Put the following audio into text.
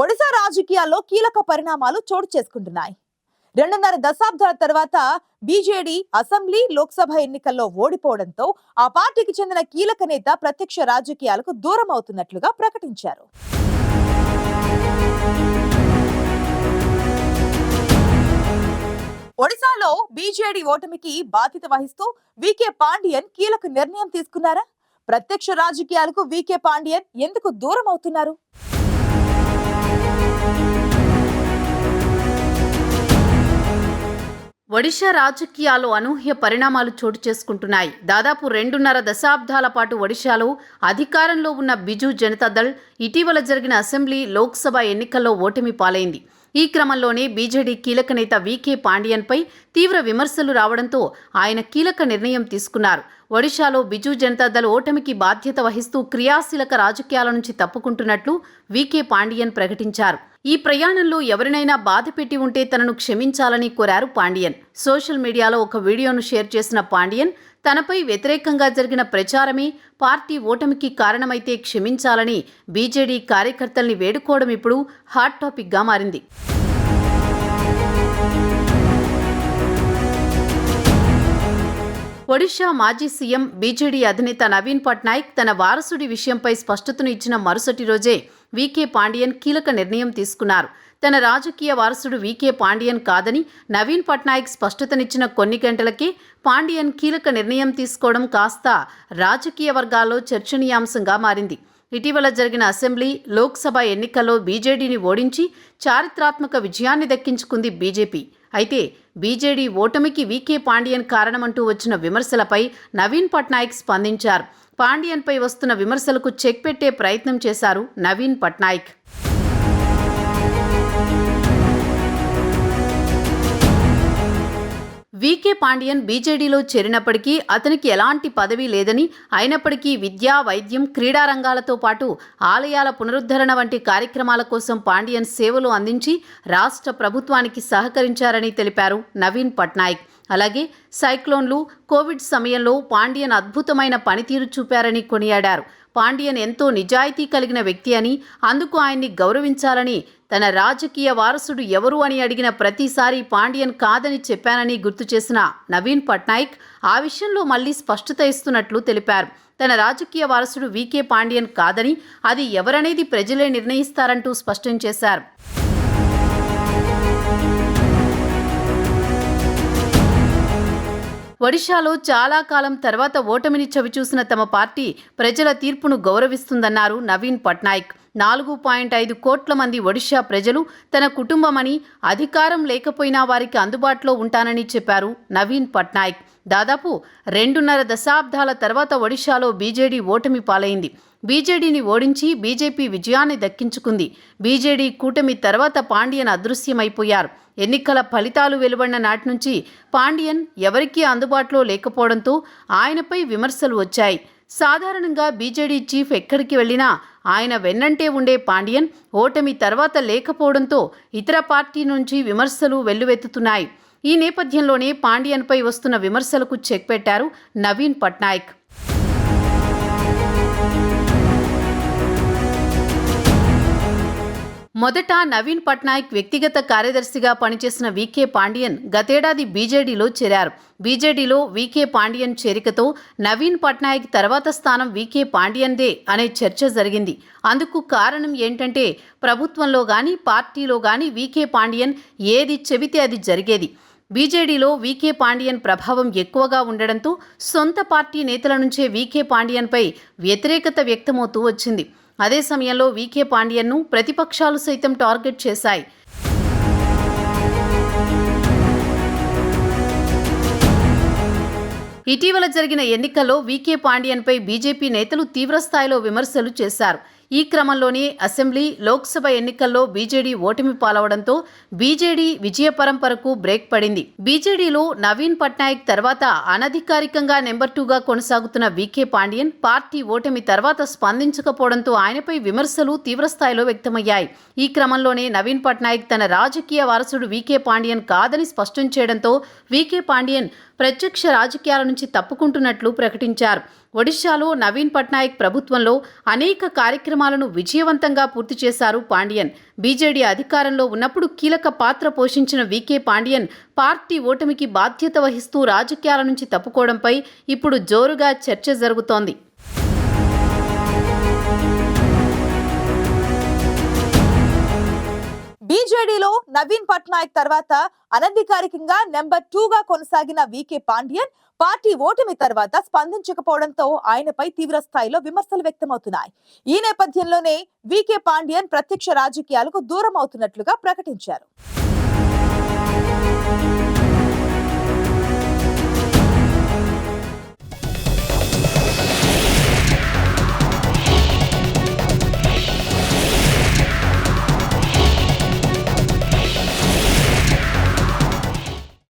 ఒడిశా రాజకీయాల్లో కీలక పరిణామాలు చోటు చేసుకుంటున్నాయి. రెండున్నర దశాబ్దాల తర్వాత బీజేడీ అసెంబ్లీ లోక్సభ ఎన్నికల్లో ఓడిపోవడంతో ఆ పార్టీకి చెందిన కీలక నేత ప్రత్యక్ష రాజకీయాలకు దూరం అవుతున్నట్లుగా ప్రకటించారు. ఒడిశాలో బీజేడీ ఓటమికి బాధ్యత వహిస్తూ వికే పాండియన్ కీలక నిర్ణయం తీసుకున్నారా? ప్రత్యక్ష రాజకీయాలకు వికే పాండియన్ ఎందుకు దూరం అవుతున్నారు? ఒడిషా రాజకీయాల్లో అనూహ్య పరిణామాలు చోటు చేసుకుంటున్నాయి. దాదాపు రెండున్నర దశాబ్దాల పాటు ఒడిశాలో అధికారంలో ఉన్న బిజు జనతాదళ్ ఇటీవల జరిగిన అసెంబ్లీ లోక్సభ ఎన్నికల్లో ఓటమి పాలైంది. ఈ క్రమంలోనే బీజేడీ కీలక నేత వీకే పాండియన్పై తీవ్ర విమర్శలు రావడంతో ఆయన కీలక నిర్ణయం తీసుకున్నారు. ఒడిశాలో బిజు జనతాదళ్ ఓటమికి బాధ్యత వహిస్తూ క్రియాశీలక రాజకీయాల నుంచి తప్పుకుంటున్నట్లు వీకే పాండియన్ ప్రకటించారు. ఈ ప్రయాణంలో ఎవరినైనా బాధ పెట్టి ఉంటే తనను క్షమించాలని కోరారు పాండియన్. సోషల్ మీడియాలో ఒక వీడియోను షేర్ చేసిన పాండియన్ తనపై వ్యతిరేకంగా జరిగిన ప్రచారమే పార్టీ ఓటమికి కారణమైతే క్షమించాలని బీజేడీ కార్యకర్తల్ని వేడుకోవడం ఇప్పుడు హాట్ టాపిక్గా మారింది. ఒడిషా మాజీ సీఎం బీజేడీ అధినేత నవీన్ పట్నాయక్ తన వారసుడి విషయంపై స్పష్టతను ఇచ్చిన మరుసటి రోజే వికే పాండియన్ కీలక నిర్ణయం తీసుకున్నారు. తన రాజకీయ వారసుడు వికే పాండియన్ కాదని నవీన్ పట్నాయక్ స్పష్టతనిచ్చిన కొన్ని గంటలకే పాండియన్ కీలక నిర్ణయం తీసుకోవడం కాస్త రాజకీయ వర్గాల్లో చర్చనీయాంశంగా మారింది. ఇటీవల జరిగిన అసెంబ్లీ లోక్సభ ఎన్నికల్లో బీజేడీని ఓడించి చారిత్రాత్మక విజయాన్ని దక్కించుకుంది బీజేపీ అయితే బీజేడీ ఓటమికి వీకే పాండియన్ కారణమంటూ వచ్చిన విమర్శలపై నవీన్ పట్నాయక్ స్పందించారు. పాండియన్పై వస్తున్న విమర్శలకు చెక్ పెట్టే ప్రయత్నం చేశారు నవీన్ పట్నాయక్. వికే పాండియన్ బీజేడీలో చేరినప్పటికీ అతనికి ఎలాంటి పదవి లేదని అయినప్పటికీ విద్య వైద్యం క్రీడా రంగాలతో పాటు ఆలయాల పునరుద్ధరణ వంటి కార్యక్రమాల కోసం పాండియన్ సేవలు అందించి రాష్ట్ర ప్రభుత్వానికి సహకరించారని తెలిపారు నవీన్ పట్నాయక్. అలాగే సైక్లోన్లు కోవిడ్ సమయంలో పాండియన్ అద్భుతమైన పనితీరు చూపారని కొనియాడారు. పాండియన్ ఎంతో నిజాయితీ కలిగిన వ్యక్తి అని అందుకు ఆయన్ని గౌరవించాలని తన రాజకీయ వారసుడు ఎవరు అని అడిగిన ప్రతిసారి పాండియన్ కాదని చెప్పానని గుర్తు చేసిన నవీన్ పట్నాయక్ ఆ విషయంలో మళ్ళీ స్పష్టత ఇస్తున్నట్లు తెలిపారు. తన రాజకీయ వారసుడు వికే పాండియన్ కాదని అది ఎవరనేది ప్రజలే నిర్ణయిస్తారంటూ స్పష్టం చేశారు. ఒడిశాలో చాలా కాలం తర్వాత ఓటమిని చవిచూసిన తమ పార్టీ ప్రజల తీర్పును గౌరవిస్తుందన్నారు నవీన్ పట్నాయక్. నాలుగు పాయింట్ ఐదు కోట్ల మంది ఒడిషా ప్రజలు తన కుటుంబమని అధికారం లేకపోయినా వారికి అందుబాటులో ఉంటానని చెప్పారు నవీన్ పట్నాయక్. దాదాపు రెండున్నర దశాబ్దాల తర్వాత ఒడిషాలో బీజేడీ ఓటమి పాలైంది. బీజేడీని ఓడించి బీజేపీ విజయాన్ని దక్కించుకుంది. బీజేడీ కూటమి తర్వాత పాండియన్ అదృశ్యమైపోయారు. ఎన్నికల ఫలితాలు వెలువడిన నాటి నుంచి పాండియన్ ఎవరికీ అందుబాటులో లేకపోవడంతో ఆయనపై విమర్శలు వచ్చాయి. సాధారణంగా బీజేడీ చీఫ్ ఎక్కడికి వెళ్ళినా ఆయన వెన్నంటే ఉండే పాండియన్ ఓటమి తర్వాత లేకపోవడంతో ఇతర పార్టీ నుంచి విమర్శలు వెల్లువెత్తుతున్నాయి. ఈ నేపథ్యంలోనే పాండియన్పై వస్తున్న విమర్శలకు చెక్ పెట్టారు నవీన్ పట్నాయక్. మొదట నవీన్ పట్నాయక్ వ్యక్తిగత కార్యదర్శిగా పనిచేసిన వీకే పాండియన్ గతేడాది బీజేడీలో చేరారు. బీజేడీలో వీకే పాండియన్ చేరికతో నవీన్ పట్నాయక్ తర్వాత స్థానం వికే పాండియన్దే అనే చర్చ జరిగింది. అందుకు కారణం ఏంటంటే ప్రభుత్వంలో కానీ పార్టీలో కానీ వికే పాండియన్ ఏది చెబితే అది జరిగేది. బీజేడీలో వికే పాండియన్ ప్రభావం ఎక్కువగా ఉండడంతో సొంత పార్టీ నేతల నుంచే వీకే పాండియన్పై వ్యతిరేకత వ్యక్తమవుతూ వచ్చింది. అదే సమయంలో వీకే పాండియన్ను ప్రతిపక్షాలు సైతం టార్గెట్ చేశాయి. ఇటీవల జరిగిన ఎన్నికల్లో వికే పాండియన్పై బీజేపీ నేతలు తీవ్రస్థాయిలో విమర్శలు చేశారు. ఈ క్రమంలోనే అసెంబ్లీ లోక్సభ ఎన్నికల్లో బీజేడీ ఓటమి పాలవడంతో బీజేడీ విజయ పరంపరకు బ్రేక్ పడింది. బీజేడీలో నవీన్ పట్నాయక్ తర్వాత అనధికారికంగా నెంబర్ టూగా కొనసాగుతున్న వికే పాండియన్ పార్టీ ఓటమి తర్వాత స్పందించకపోవడంతో ఆయనపై విమర్శలు తీవ్రస్థాయిలో వ్యక్తమయ్యాయి. ఈ క్రమంలోనే నవీన్ పట్నాయక్ తన రాజకీయ వారసుడు వికే పాండియన్ కాదని స్పష్టం చేయడంతో వికే పాండియన్ ప్రత్యక్ష రాజకీయాల నుంచి తప్పుకుంటున్నట్లు ప్రకటించారు. ఒడిశాలో నవీన్ పట్నాయక్ ప్రభుత్వంలో అనేక కార్యక్రమాలను విజయవంతంగా పూర్తి చేశారు పాండియన్. బీజేడీ అధికారంలో ఉన్నప్పుడు కీలక పాత్ర పోషించిన వికే పాండియన్ పార్టీ ఓటమికి బాధ్యత వహిస్తూ రాజకీయాల నుంచి తప్పుకోవడంపై ఇప్పుడు జోరుగా చర్చ జరుగుతోంది. బీజేడీలో నవీన్ పట్నాయక్ తర్వాత అనధికారికంగా నెంబర్ టూగా కొనసాగిన వికే పాండ్యన్ పార్టీ ఓటమి తర్వాత స్పందించకపోవడంతో ఆయనపై తీవ్ర స్థాయిలో విమర్శలు వ్యక్తమవుతున్నాయి. ఈ నేపథ్యంలోనే వికే పాండ్యన్ ప్రత్యక్ష రాజకీయాలకు దూరం అవుతున్నట్లుగా ప్రకటించారు.